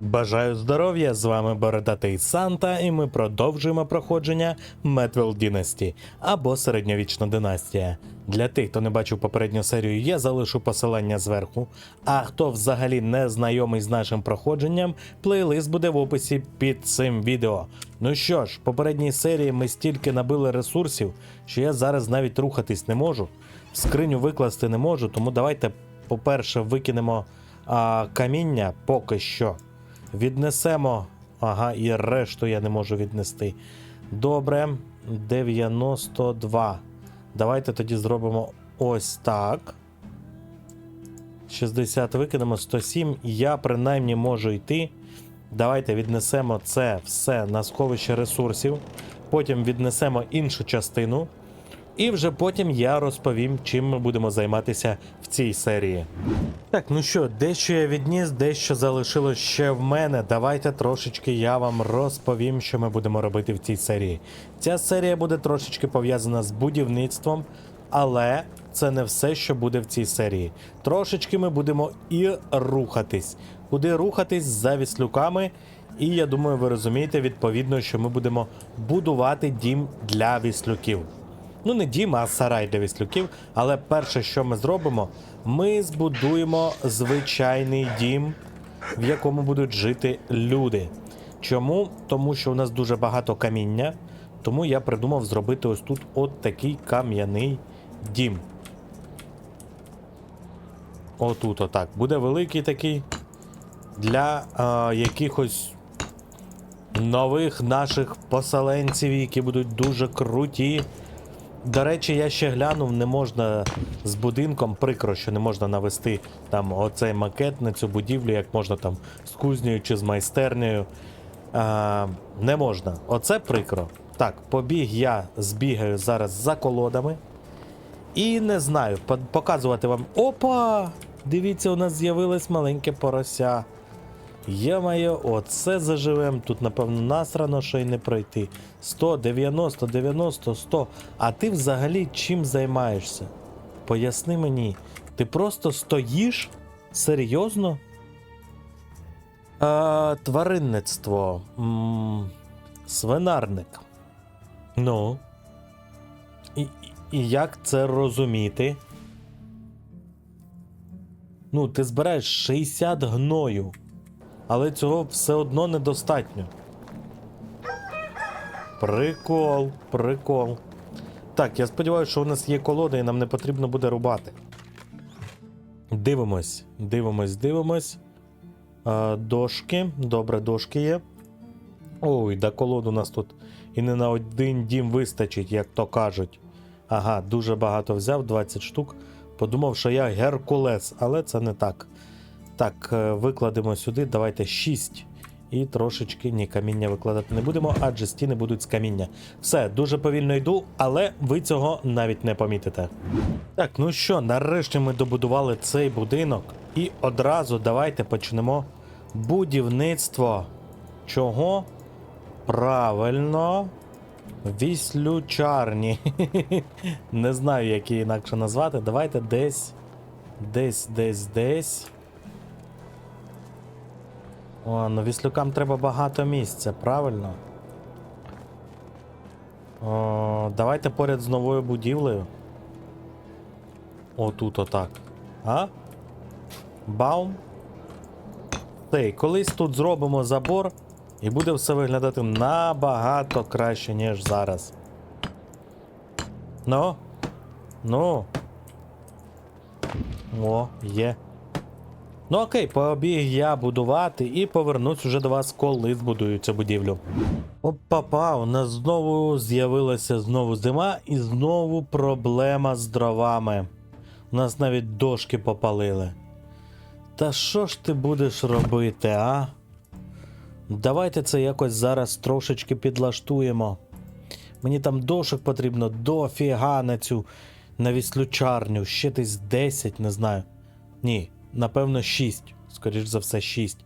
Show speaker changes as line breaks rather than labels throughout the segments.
Бажаю здоров'я! З вами Бородатий Санта, і ми продовжуємо проходження Медвел Dynasty або Середньовічна династія. Для тих, хто не бачив попередню серію, я залишу посилання зверху. А хто взагалі не знайомий з нашим проходженням, плейлист буде в описі під цим відео. Ну що ж, в попередній серії ми стільки набили ресурсів, що я зараз навіть рухатись не можу. Скриню викласти не можу, тому давайте, по-перше, викинемо а, каміння поки що. Віднесемо. Ага, і решту я не можу віднести. Добре, 92. Давайте тоді зробимо ось так. 60 викинемо 107. Я принаймні можу йти. Давайте віднесемо це все на сховище ресурсів. Потім віднесемо іншу частину. І вже потім я розповім, чим ми будемо займатися в цій серії. Так, ну що, дещо я відніс, дещо залишилось ще в мене. Давайте трошечки я вам розповім, що ми будемо робити в цій серії. Ця серія буде трошечки пов'язана з будівництвом, але це не все, що буде в цій серії. Трошечки ми будемо і рухатись. Куди рухатись за віслюками. І я думаю, ви розумієте відповідно, що ми будемо будувати дім для віслюків. Ну, не дім, а сарай для віслюків. Але перше, що ми зробимо, ми збудуємо звичайний дім, в якому будуть жити люди. Чому? Тому що у нас дуже багато каміння. Тому я придумав зробити ось тут от такий кам'яний дім. Отут, отак. Буде великий такий для е, якихось нових наших поселенців, які будуть дуже круті. До речі, я ще глянув, не можна з будинком, прикро, що не можна навести там оцей макет на цю будівлю, як можна там з кузнею чи з майстернею. А, не можна. Оце прикро. Так, побіг я збігаю зараз за колодами. І не знаю, показувати вам. Опа! Дивіться, у нас з'явилось маленьке порося. Є-моє, оце заживем. Тут, напевно, насрано, що й не пройти. 100, 90, 90, 100. А ти взагалі чим займаєшся? Поясни мені, ти просто стоїш? Серйозно? А, тваринництво. М, свинарник. Ну. І- і як це розуміти? Ну, ти збираєш 60 гною. Але цього все одно недостатньо. Прикол, прикол. Так, я сподіваюся, що у нас є колода і нам не потрібно буде рубати. Дивимось, дивимось, дивимось. А, дошки. Добре, дошки є. Ой, да колод у нас тут і не на один дім вистачить, як то кажуть. Ага, дуже багато взяв, 20 штук. Подумав, що я Геркулес, але це не так. Так, е, викладемо сюди, давайте 6. І трошечки ні, каміння викладати не будемо, адже стіни будуть з каміння. Все, дуже повільно йду, але ви цього навіть не помітите. Так, ну що, нарешті ми добудували цей будинок. І одразу давайте почнемо будівництво. Чого? Правильно. Віслючарні. Не знаю, як її інакше назвати. Давайте десь. Десь, десь, десь. О, ну віслюкам треба багато місця, правильно? О, давайте поряд з новою будівлею. Отут отак. А? Баум. Цей, колись тут зробимо забор, і буде все виглядати набагато краще, ніж зараз. Ну. Ну. О, є. Ну окей, побіг я будувати і повернусь уже до вас, коли збудую цю будівлю. Опа-па, у нас знову з'явилася знову зима і знову проблема з дровами. У нас навіть дошки попалили. Та що ж ти будеш робити, а? Давайте це якось зараз трошечки підлаштуємо. Мені там дошок потрібно дофіга на цю на віслючарню. Ще десь 10, не знаю. Ні, напевно, 6. Скоріш за все, 6.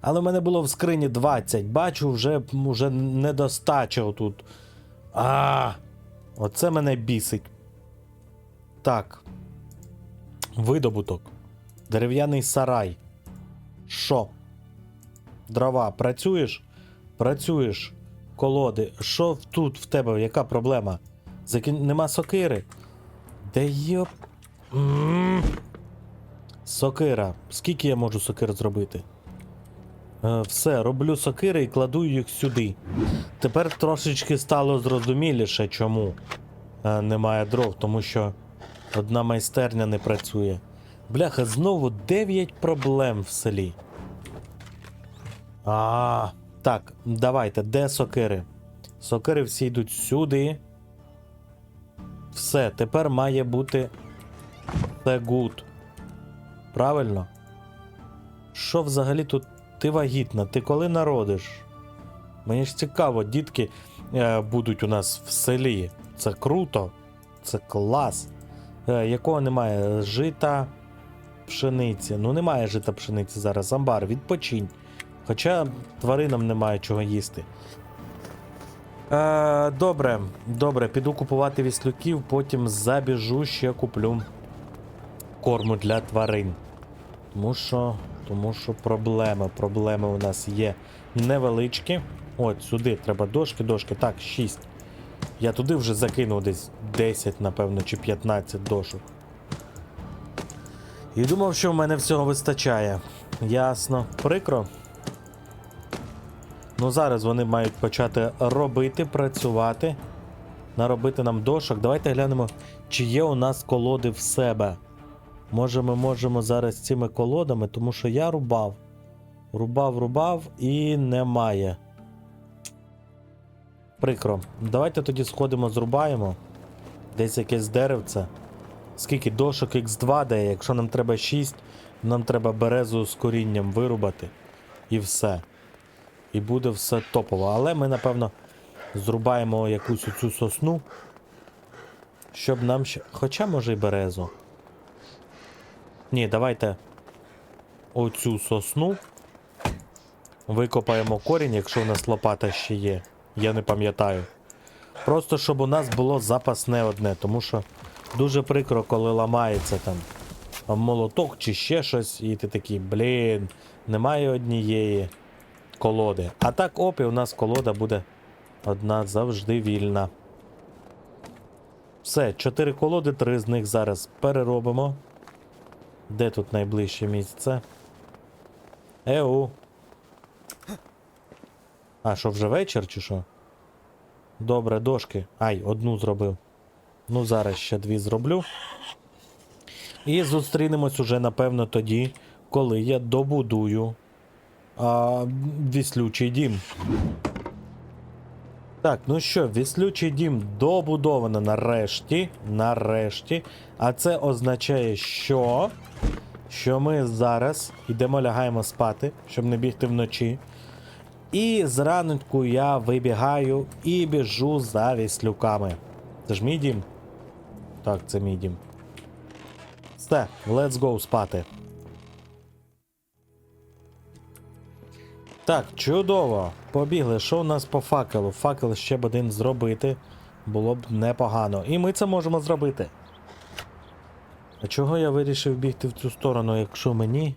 Але в мене було в скрині 20. Бачу, вже, вже недостача отут. А, оце мене бісить. Так. Видобуток. Дерев'яний сарай. Що? дрова. Працюєш? Працюєш. Колоди. Що тут в тебе? Яка проблема? Закін... Нема сокири? Де йоп. Сокира. Скільки я можу сокир зробити? Е, все, роблю сокири і кладу їх сюди. Тепер трошечки стало зрозуміліше, чому е, немає дров, тому що одна майстерня не працює. Бляха, знову 9 проблем в селі. А, так, давайте, де сокири? Сокири всі йдуть сюди. Все, тепер має бути все гуд. Правильно? Що взагалі тут ти вагітна? Ти коли народиш? Мені ж цікаво, дітки е, будуть у нас в селі. Це круто, це клас. Е, якого немає? Жита, пшениці. Ну, немає жита пшениці зараз. Амбар, відпочинь. Хоча тваринам немає чого їсти. Е, добре, добре, піду купувати віслюків, потім забіжу, ще куплю корму для тварин. Тому що, тому що проблеми. Проблеми у нас є невеличкі. От сюди треба дошки, дошки. Так, 6. Я туди вже закинув десь 10, напевно, чи 15 дошок. І думав, що в мене всього вистачає. Ясно. Прикро. Ну зараз вони мають почати робити, працювати. Наробити нам дошок. Давайте глянемо, чи є у нас колоди в себе. Може, ми можемо зараз цими колодами, тому що я рубав. Рубав, рубав і немає. Прикро. Давайте тоді сходимо, зрубаємо. Десь якесь деревце. Скільки дошок Х2 дає, якщо нам треба 6, нам треба березу з корінням вирубати. І все. І буде все топово. Але ми, напевно, зрубаємо якусь оцю сосну. Щоб нам ще. Хоча може й березу. Ні, давайте оцю сосну. Викопаємо корінь, якщо у нас лопата ще є. Я не пам'ятаю. Просто щоб у нас було запасне одне, тому що дуже прикро, коли ламається там молоток чи ще щось, і ти такий, блін, немає однієї колоди. А так оп, і у нас колода буде одна завжди вільна. Все, чотири колоди, три з них зараз переробимо. Де тут найближче місце? Еу. А, що вже вечір чи що? Добре, дошки. Ай, одну зробив. Ну, зараз ще дві зроблю. І зустрінемось уже, напевно, тоді, коли я добудую а, віслючий дім. Так, ну що, віслючий дім добудовано нарешті. Нарешті. А це означає, що. Що ми зараз йдемо лягаємо спати, щоб не бігти вночі. І зранку я вибігаю і біжу за віслюками. Це ж мій дім? Так, це мій дім. Все, let's go спати. Так, чудово. Побігли. Що у нас по факелу? Факел ще б один зробити. Було б непогано. І ми це можемо зробити. А чого я вирішив бігти в цю сторону, якщо мені.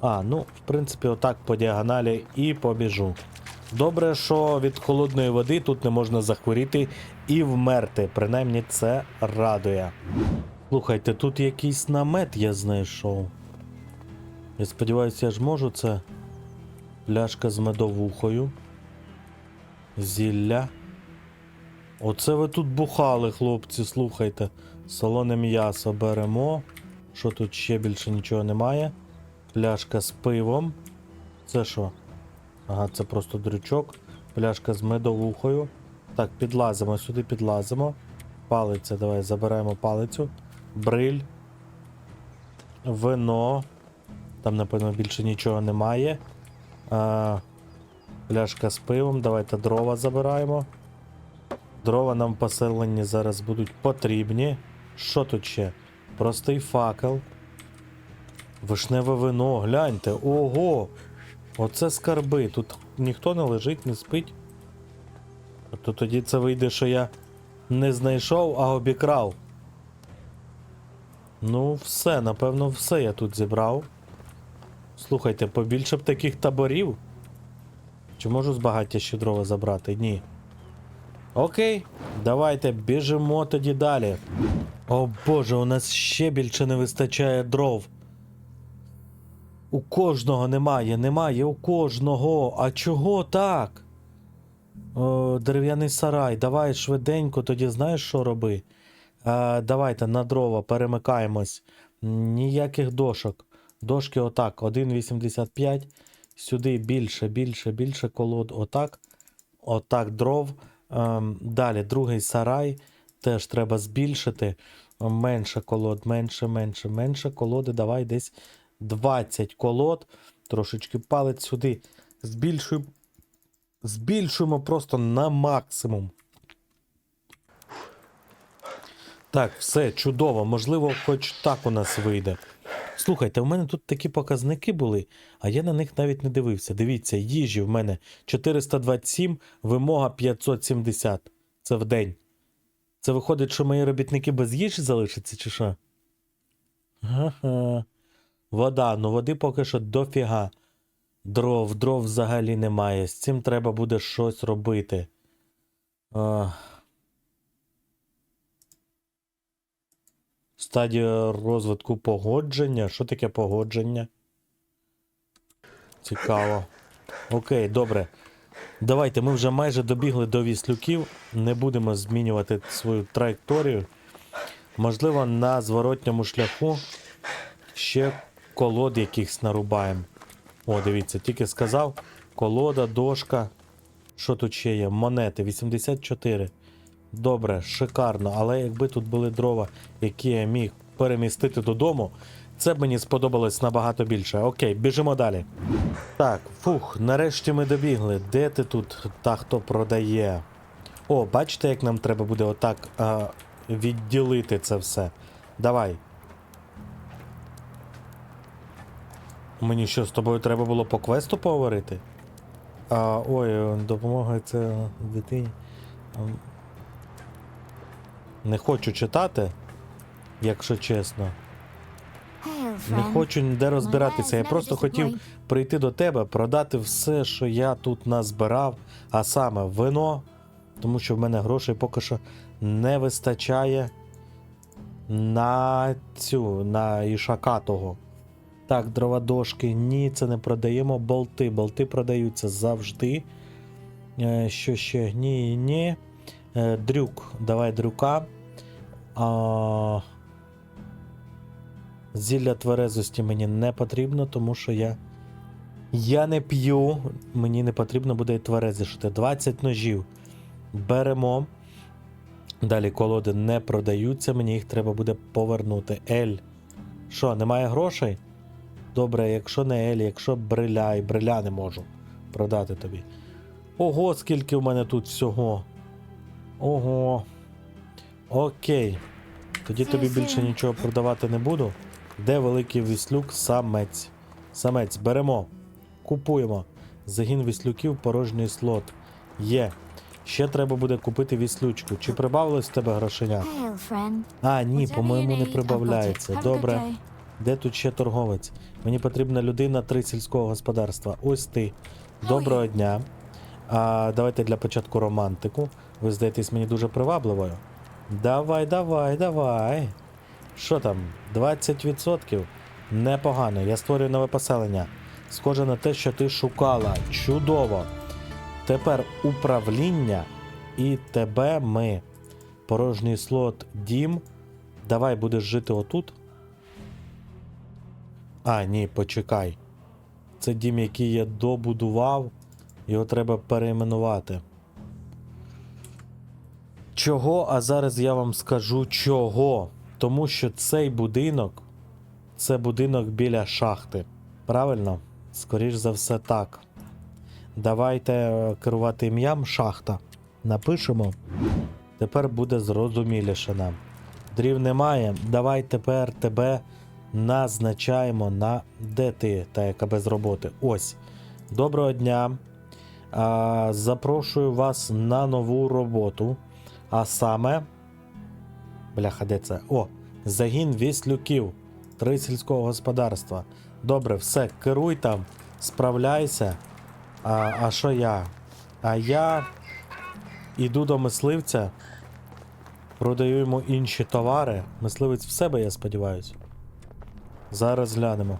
А, ну, в принципі, отак по діагоналі і побіжу. Добре, що від холодної води тут не можна захворіти і вмерти. Принаймні це радує. Слухайте, тут якийсь намет я знайшов. Я сподіваюся, я ж можу це. Пляшка з медовухою. Зілля. Оце ви тут бухали, хлопці, слухайте. Солоне м'ясо беремо. Що тут ще більше нічого немає. Пляшка з пивом. Це що? Ага, це просто дрючок. Пляшка з медовухою. Так, підлазимо, сюди підлазимо. Палиця, давай забираємо палицю. Бриль. Вино. Там, напевно, більше нічого немає. А, пляшка з пивом. Давайте дрова забираємо. Дрова нам в поселенні зараз будуть потрібні. Що тут ще? Простий факел. Вишневе вино, гляньте. Ого! Оце скарби. Тут ніхто не лежить, не спить. То тоді це вийде, що я не знайшов, а обікрав. Ну, все, напевно, все я тут зібрав. Слухайте, побільше б таких таборів. Чи можу з багаття ще дрова забрати? Ні. Окей, давайте біжимо тоді далі. О боже, у нас ще більше не вистачає дров. У кожного немає, немає у кожного. А чого так? О, дерев'яний сарай, давай швиденько, тоді знаєш, що роби? А, давайте на дрова перемикаємось. Ніяких дошок. Дошки отак, 1,85. Сюди більше, більше, більше колод. Отак. Отак дров. Ем, далі другий сарай. Теж треба збільшити. Менше колод, менше, менше, менше колоди. Давай десь 20 колод. Трошечки палець сюди. Збільшуємо. Збільшуємо просто на максимум. Так, все чудово. Можливо, хоч так у нас вийде. Слухайте, у мене тут такі показники були, а я на них навіть не дивився. Дивіться, їжі в мене 427, вимога 570. Це в день. Це виходить, що мої робітники без їжі залишаться, чи що? Ага. Вода, ну води поки що дофіга. Дров, дров взагалі немає. З цим треба буде щось робити. А... Стадія розвитку погодження. Що таке погодження? Цікаво. Окей, добре. Давайте, ми вже майже добігли до віслюків. Не будемо змінювати свою траєкторію. Можливо, на зворотньому шляху ще колод якихось нарубаємо. О, дивіться, тільки сказав. Колода, дошка. Що тут ще є? Монети 84. Добре, шикарно. Але якби тут були дрова, які я міг перемістити додому, це б мені сподобалось набагато більше. Окей, біжимо далі. Так, фух, нарешті ми добігли. Де ти тут та хто продає? О, бачите, як нам треба буде отак а, відділити це все. Давай. Мені що, з тобою треба було по квесту поговорити? А, ой, допомога це дитині. Не хочу читати, якщо чесно. Не хочу ніде розбиратися. Я просто хотів прийти до тебе, продати все, що я тут назбирав, а саме вино, тому що в мене грошей поки що не вистачає на цю, на ішака того. Так, дрова дошки, ні, це не продаємо. Болти. Болти продаються завжди. Е, що ще? Ні, ні. Е, дрюк. Давай дрюка. А... Зілля тверезості мені не потрібно, тому що я. Я не п'ю. Мені не потрібно буде і тверезішити. 20 ножів. Беремо. Далі колоди не продаються, мені їх треба буде повернути. Ель. Що, немає грошей? Добре, якщо не Ель, якщо бриля, і бриля не можу продати тобі. Ого, скільки в мене тут всього. Ого. Окей. Тоді тобі більше нічого продавати не буду. Де великий віслюк? Самець. Самець, беремо. Купуємо. Загін віслюків, порожній слот. Є. Ще треба буде купити віслючку. Чи прибавилось в тебе грошеня? А, ні, по-моєму, не прибавляється. Добре. Де тут ще торговець? Мені потрібна людина три сільського господарства. Ось ти. Доброго дня. А, давайте для початку романтику. Ви здаєтесь мені дуже привабливою. Давай, давай, давай. Що там? 20%? Непогано. Я створюю нове поселення. Схоже на те, що ти шукала. Чудово. Тепер управління і тебе ми. Порожній слот дім. Давай будеш жити отут. А, ні, почекай. Це дім, який я добудував. Його треба перейменувати. Чого? А зараз я вам скажу чого. Тому що цей будинок це будинок біля шахти. Правильно? Скоріш за все так. Давайте е, керувати ім'ям шахта. Напишемо. Тепер буде зрозуміліше нам. Дрів немає. Давай тепер тебе назначаємо на де ти, та яка без роботи. Ось. Доброго дня. А, запрошую вас на нову роботу. А саме. Бляха, де це? О, загін віслюків. Три сільського господарства. Добре, все, керуй там, справляйся. А, а що я? А я іду до мисливця, продаю йому інші товари. Мисливець в себе, я сподіваюся. Зараз глянемо.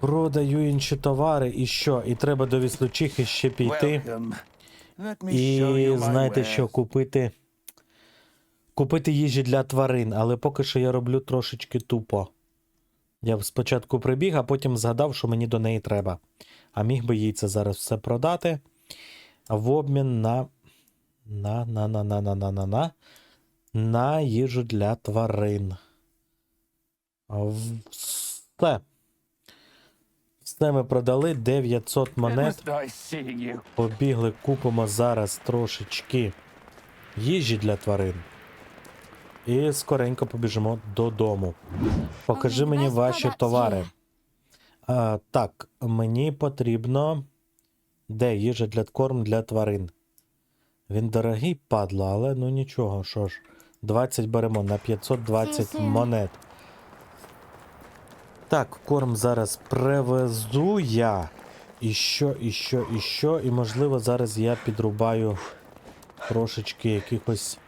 Продаю інші товари і що? І треба до віслючихи ще піти.
Welcome.
І знаєте, що купити. Купити їжі для тварин, але поки що я роблю трошечки тупо. Я спочатку прибіг, а потім згадав, що мені до неї треба. А міг би їй це зараз все продати. В обмін на. На, на, на, на, на, на, на, на. На їжу для тварин. Все. Все ми продали 900 монет. Побігли, купимо зараз трошечки їжі для тварин. І скоренько побіжимо додому. Покажи мені ваші товари. А, так, мені потрібно. Де їжа для корм для тварин? Він дорогий, падло, але ну нічого, що ж. 20 беремо на 520 монет. Так, корм зараз привезу я. І що, і що, і що. І можливо зараз я підрубаю трошечки якихось.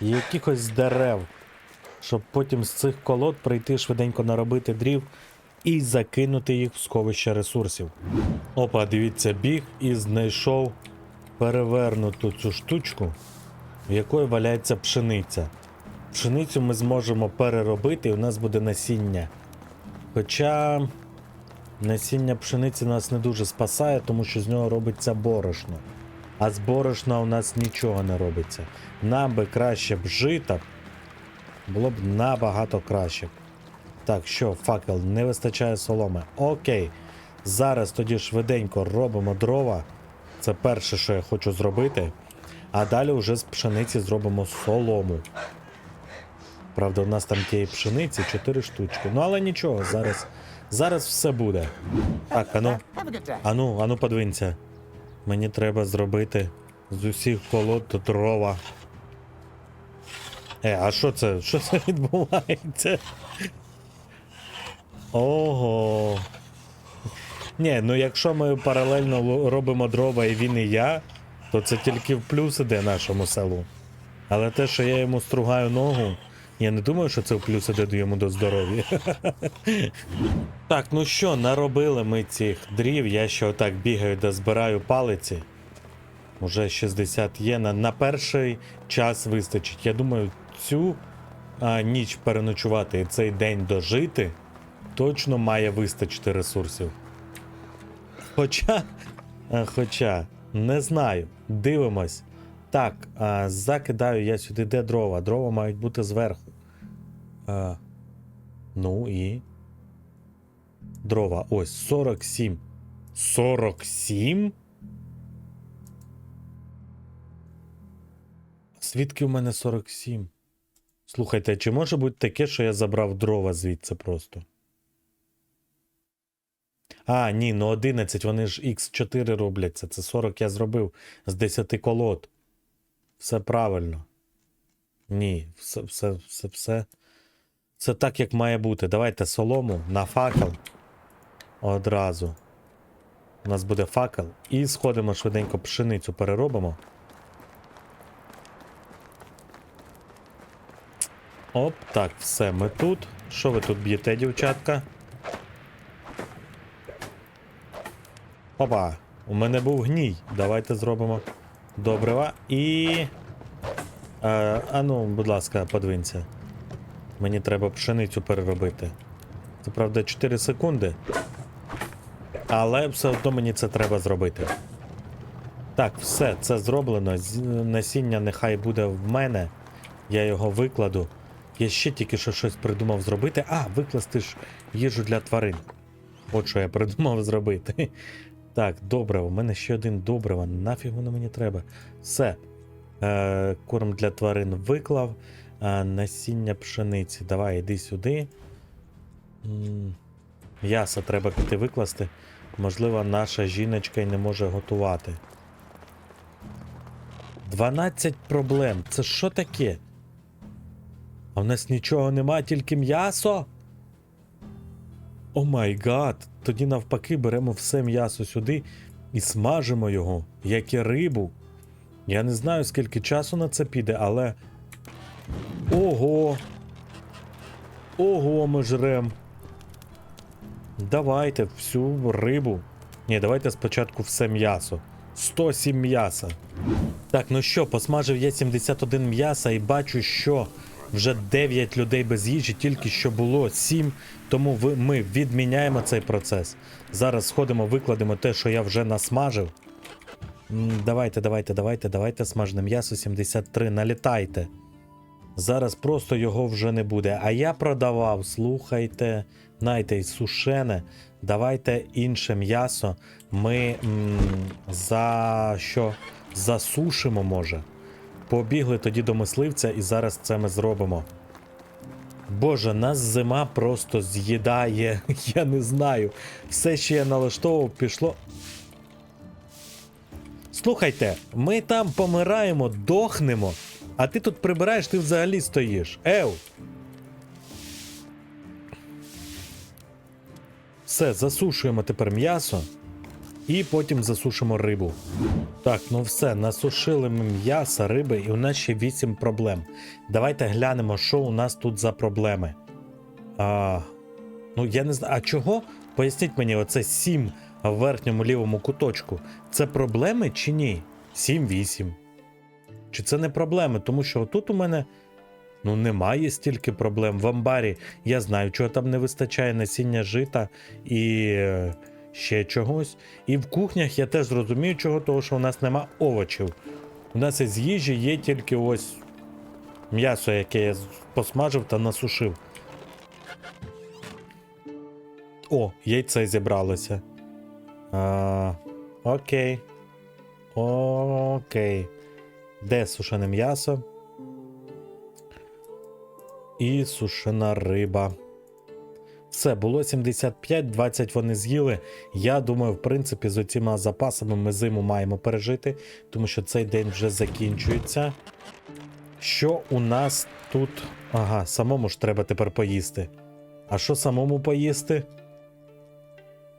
якихось дерев. Щоб потім з цих колод прийти швиденько наробити дрів і закинути їх в сховище ресурсів. Опа, дивіться, біг і знайшов перевернуту цю штучку, в якої валяється пшениця. Пшеницю ми зможемо переробити, і у нас буде насіння. Хоча насіння пшениці нас не дуже спасає, тому що з нього робиться борошно. А з борошна у нас нічого не робиться. Нам би краще б жита було б набагато краще. Так, що, факел, не вистачає соломи. Окей. Зараз тоді швиденько робимо дрова. Це перше, що я хочу зробити. А далі вже з пшениці зробимо солому. Правда, у нас там тієї пшениці 4 штучки. Ну але нічого, зараз, зараз все буде. Так, ану, ану, ану, подвинься. Мені треба зробити з усіх колод дрова. Е, а що це? Що це відбувається? Ого. Ні, ну якщо ми паралельно робимо дрова і він і я, то це тільки в плюс іде нашому селу. Але те, що я йому стругаю ногу, я не думаю, що це в плюс іде йому до здоров'я. Так, ну що, наробили ми цих дрів. Я ще отак бігаю да збираю палиці. Уже 60 є. На, на перший час вистачить. Я думаю, цю а, ніч переночувати і цей день дожити точно має вистачити ресурсів. Хоча, хоча, не знаю. Дивимось. Так, а, закидаю я сюди, де дрова. Дрова мають бути зверху. А, ну і. Дрова. Ось 47. 47? Звідки в мене 47? Слухайте, чи може бути таке, що я забрав дрова звідси просто? А, ні, ну 11, вони ж X4 робляться. Це 40 я зробив з 10 колод. Все правильно. Ні, все, все, все, все. Це так, як має бути. Давайте солому на факел. Одразу. У нас буде факел. І сходимо швиденько пшеницю переробимо. Оп, так, все, ми тут. Що ви тут б'єте, дівчатка? Опа, у мене був гній. Давайте зробимо добрива і. А, а ну, будь ласка, подвинься. Мені треба пшеницю переробити. Це правда 4 секунди. Але все одно мені це треба зробити. Так, все, це зроблено. Насіння нехай буде в мене. Я його викладу. Я ще тільки що щось придумав зробити. А, викласти ж їжу для тварин. От що я придумав зробити. Так, добре, у мене ще один добрива. Нафіг воно мені треба. Все. Е, корм для тварин виклав. Е, насіння пшениці. Давай, іди сюди. М'ясо треба піти викласти. Можливо, наша жіночка й не може готувати. 12 проблем. Це що таке? А в нас нічого нема, тільки м'ясо? О май гад! Тоді навпаки беремо все м'ясо сюди і смажимо його, як і рибу. Я не знаю, скільки часу на це піде, але. Ого! Ого, ми жрем. Давайте всю рибу. Ні, давайте спочатку все м'ясо. 107 м'яса. Так, ну що, посмажив я 71 м'яса і бачу, що вже 9 людей без їжі, тільки що було 7, тому ми відміняємо цей процес. Зараз сходимо, викладемо те, що я вже насмажив. Давайте, давайте, давайте, давайте смажне м'ясо 73, налітайте. Зараз просто його вже не буде. А я продавав, слухайте, найте й сушене. Давайте інше м'ясо. Ми м, за що? Засушимо, може. Побігли тоді до мисливця, і зараз це ми зробимо. Боже, нас зима просто з'їдає. Я не знаю. Все, що я налаштовував, пішло. Слухайте, ми там помираємо, дохнемо, а ти тут прибираєш, ти взагалі стоїш. Ев! Все, засушуємо тепер м'ясо і потім засушимо рибу. Так, ну все, насушили ми м'ясо, риби, і у нас ще 8 проблем. Давайте глянемо, що у нас тут за проблеми. А, ну, я не знаю, а чого? Поясніть мені, оце 7 в верхньому лівому куточку. Це проблеми чи ні? 7-8. Чи це не проблеми? Тому що тут у мене ну, немає стільки проблем. В амбарі я знаю, чого там не вистачає насіння жита і е, ще чогось. І в кухнях я теж зрозумію, чого, того, що у нас нема овочів. У нас із їжі є тільки ось м'ясо, яке я посмажив та насушив. О, яйце зібралося. А, окей. Окей. Де сушене м'ясо? І сушена риба. Все, було 75, 20 вони з'їли. Я думаю, в принципі, з оціма запасами ми зиму маємо пережити, тому що цей день вже закінчується. Що у нас тут? Ага, самому ж треба тепер поїсти. А що самому поїсти?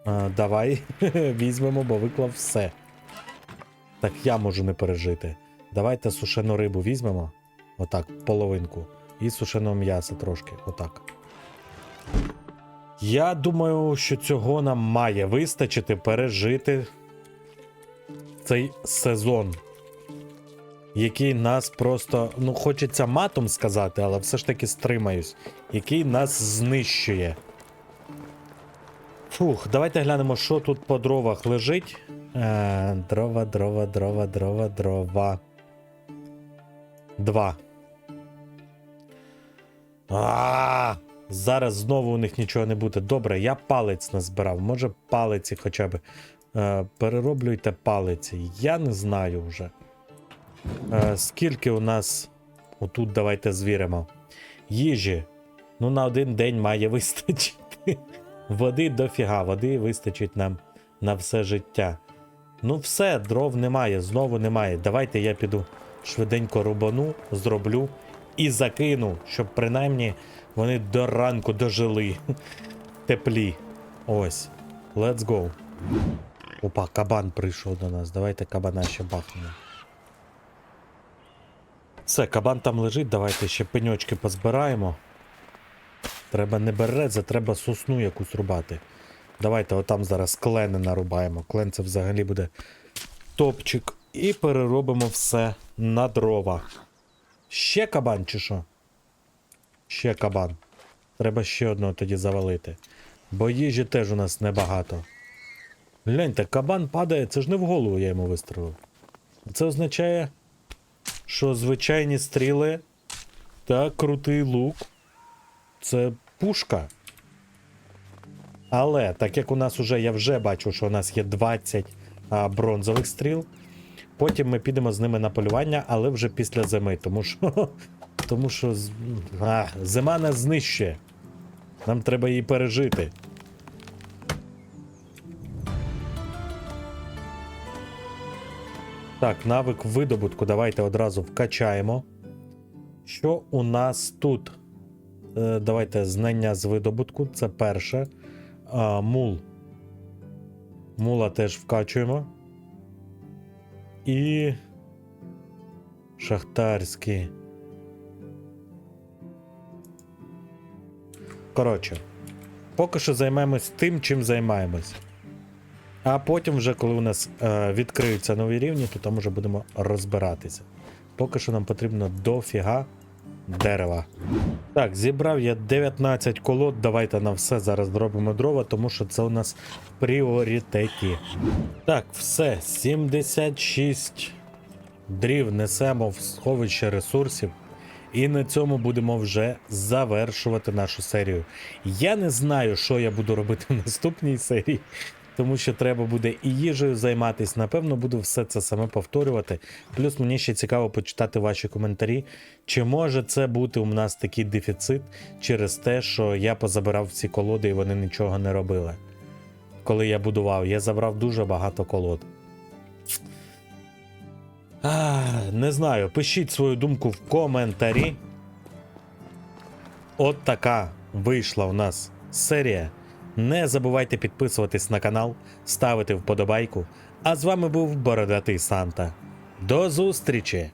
А, давай візьмемо, бо виклав все. Так я можу не пережити. Давайте сушену рибу візьмемо. Отак, половинку. І сушеного м'яса трошки. Отак. Я думаю, що цього нам має вистачити пережити цей сезон, який нас просто, ну, хочеться матом сказати, але все ж таки стримаюсь, який нас знищує. Фух, давайте глянемо, що тут по дровах лежить. Е, дрова, дрова, дрова, дрова, дрова. Два. А, зараз знову у них нічого не буде. Добре, я палець назбирав. Може, палиці хоча б. Е, перероблюйте палиці. Я не знаю вже. Е, скільки у нас. Отут давайте звіримо. Їжі. Ну, на один день має вистачити. Води дофіга, води вистачить нам на все життя. Ну, все, дров немає, знову немає. Давайте я піду швиденько рубану, зроблю і закину, щоб принаймні вони до ранку дожили. Теплі. Ось. Let's go. Опа, кабан прийшов до нас. Давайте кабана ще бахнемо. Все, кабан там лежить, давайте ще пеньочки позбираємо. Треба не береза, треба сосну якусь рубати. Давайте отам зараз клени нарубаємо. Клен це взагалі буде топчик. І переробимо все на дрова. Ще кабан чи що? Ще кабан. Треба ще одного тоді завалити. Бо їжі теж у нас небагато. Гляньте, кабан падає, це ж не в голову я йому вистрелив. Це означає, що звичайні стріли та крутий лук це пушка. Але так як у нас уже, я вже бачу, що у нас є 20 а, бронзових стріл. Потім ми підемо з ними на полювання, але вже після зими, тому що. Тому що а, зима нас знищує. Нам треба її пережити. Так, навик видобутку давайте одразу вкачаємо. Що у нас тут? Е, давайте знання з видобутку, це перше. а, мул. Мула теж вкачуємо. І. Шахтарський. Коротше, поки що займаємось тим, чим займаємось. А потім, вже коли у нас е, відкриються нові рівні, то там вже будемо розбиратися. Поки що нам потрібно дофіга дерева. Так, зібрав я 19 колод. Давайте на все зараз зробимо дрова, тому що це у нас в пріоритеті. Так, все, 76 дрів несемо в сховище ресурсів. І на цьому будемо вже завершувати нашу серію. Я не знаю, що я буду робити в наступній серії, тому що треба буде і їжею займатися. Напевно, буду все це саме повторювати. Плюс мені ще цікаво почитати ваші коментарі. Чи може це бути у нас такий дефіцит через те, що я позабирав ці колоди і вони нічого не робили. Коли я будував, я забрав дуже багато колод. А, не знаю, пишіть свою думку в коментарі. От така вийшла у нас серія. Не забувайте підписуватись на канал, ставити вподобайку. А з вами був Бородатий Санта. До зустрічі!